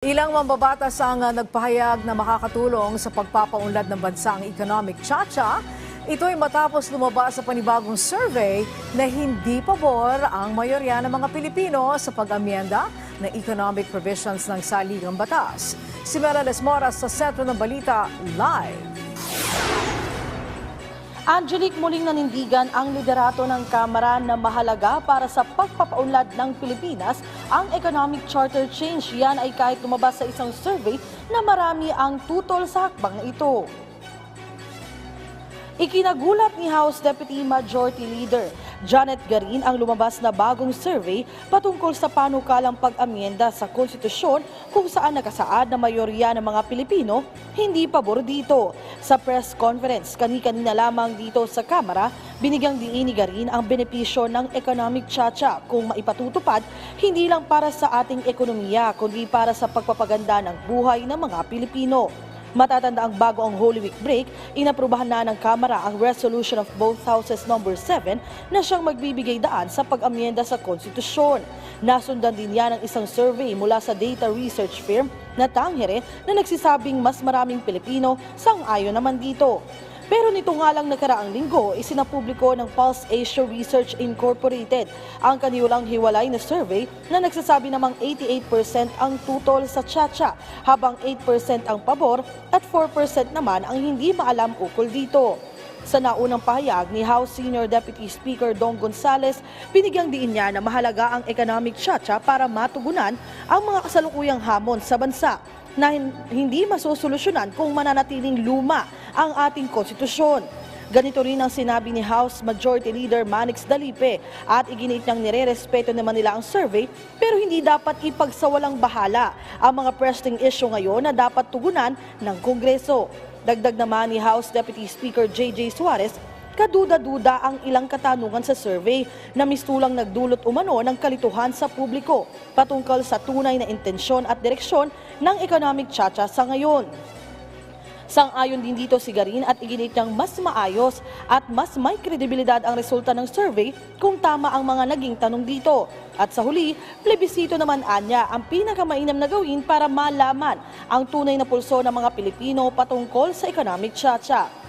Ilang mambabatas ang uh, nagpahayag na makakatulong sa pagpapaunlad ng bansang economic chacha. Ito ay matapos lumabas sa panibagong survey na hindi pabor ang mayorya ng mga Pilipino sa pag-amyenda ng economic provisions ng saligang batas. Si Mera Lesmoras sa Sentro ng Balita Live. Angelique muling nanindigan ang liderato ng Kamara na mahalaga para sa pagpapaunlad ng Pilipinas ang economic charter change. Yan ay kahit lumabas sa isang survey na marami ang tutol sa hakbang na ito. Ikinagulat ni House Deputy Majority Leader Janet Garin ang lumabas na bagong survey patungkol sa panukalang pag-amyenda sa konstitusyon kung saan nakasaad na mayorya ng mga Pilipino hindi pabor dito. Sa press conference kani-kanina lamang dito sa Kamara, binigyang diin ni Garin ang benepisyo ng economic chacha kung maipatutupad hindi lang para sa ating ekonomiya kundi para sa pagpapaganda ng buhay ng mga Pilipino. Matatanda ang bago ang Holy Week break, inaprubahan na ng Kamara ang resolution of both houses number 7 na siyang magbibigay daan sa pag-amyenda sa konstitusyon. Nasundan din yan ang isang survey mula sa data research firm na Tangere na nagsisabing mas maraming Pilipino sang-ayon naman dito. Pero nito nga lang nakaraang linggo, isinapubliko ng Pulse Asia Research Incorporated ang kanilang hiwalay na survey na nagsasabi namang 88% ang tutol sa Chacha, habang 8% ang pabor at 4% naman ang hindi maalam ukol dito. Sa naunang pahayag ni House Senior Deputy Speaker Dong Gonzales, binigyang diin niya na mahalaga ang economic chacha para matugunan ang mga kasalukuyang hamon sa bansa na hin- hindi masusolusyonan kung mananatiling luma ang ating konstitusyon. Ganito rin ang sinabi ni House Majority Leader Manix Dalipe at iginit niyang nire-respeto naman nila ang survey pero hindi dapat ipagsawalang bahala ang mga pressing issue ngayon na dapat tugunan ng Kongreso. Dagdag naman ni House Deputy Speaker J.J. Suarez, kaduda-duda ang ilang katanungan sa survey na mistulang nagdulot umano ng kalituhan sa publiko patungkol sa tunay na intensyon at direksyon ng economic chacha sa ngayon. Sang-ayon din dito si Garin at iginit niyang mas maayos at mas may kredibilidad ang resulta ng survey kung tama ang mga naging tanong dito. At sa huli, plebisito naman anya ang pinakamainam na gawin para malaman ang tunay na pulso ng mga Pilipino patungkol sa economic chacha.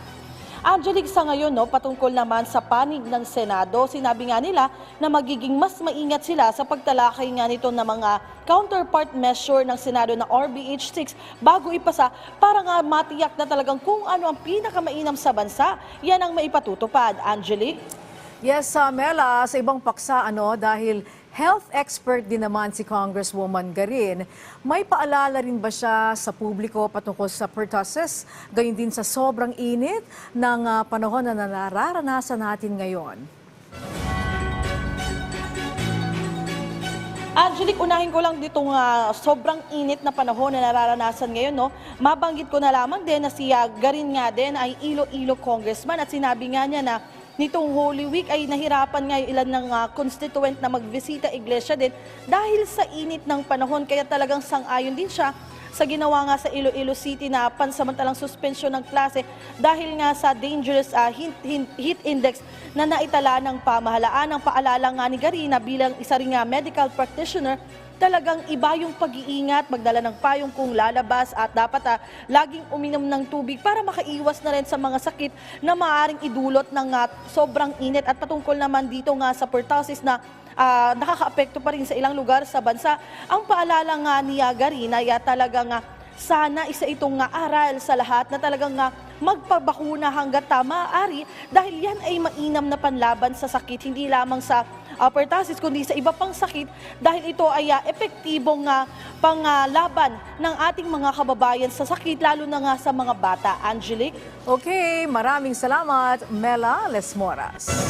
Angelic, sa ngayon, no, patungkol naman sa panig ng Senado, sinabi nga nila na magiging mas maingat sila sa pagtalakay nga nito ng mga counterpart measure ng Senado na RBH 6 bago ipasa para nga matiyak na talagang kung ano ang pinakamainam sa bansa, yan ang maipatutupad. Angelic? Yes, uh, Mela, sa ibang paksa, ano, dahil health expert din naman si Congresswoman Garin, may paalala rin ba siya sa publiko patungkol sa pertussis, gayon din sa sobrang init ng uh, panahon na nararanasan natin ngayon? Angelic, unahin ko lang ditong ah, sobrang init na panahon na nararanasan ngayon. No? Mabanggit ko na lamang din na si ah, Garin nga din ay Ilo-Ilo congressman at sinabi nga niya na nitong Holy Week ay nahirapan nga ilan ng ah, constituent na magbisita iglesia din dahil sa init ng panahon. Kaya talagang sang-ayon din siya sa ginawa nga sa Iloilo City na pansamantalang suspensyon ng klase dahil nga sa dangerous ah, heat, index na naitala ng pamahalaan. Ang paalala nga ni Garina bilang isa ring nga medical practitioner, talagang iba yung pag-iingat, magdala ng payong kung lalabas at dapat ah, laging uminom ng tubig para makaiwas na rin sa mga sakit na maaaring idulot ng ah, sobrang init. At patungkol naman dito nga sa pertussis na ah, nakakaapekto pa rin sa ilang lugar sa bansa. Ang paalala nga ni Garin ay ah, talagang ah, sana isa itong nga aral sa lahat na talagang nga magpabakuna hanggat maaari dahil yan ay mainam na panlaban sa sakit hindi lamang sa ah, pertussis kundi sa iba pang sakit dahil ito ay ah, epektibong nga panglaban ng ating mga kababayan sa sakit lalo na nga sa mga bata. Angelique? Okay, maraming salamat, Mela Lesmoras.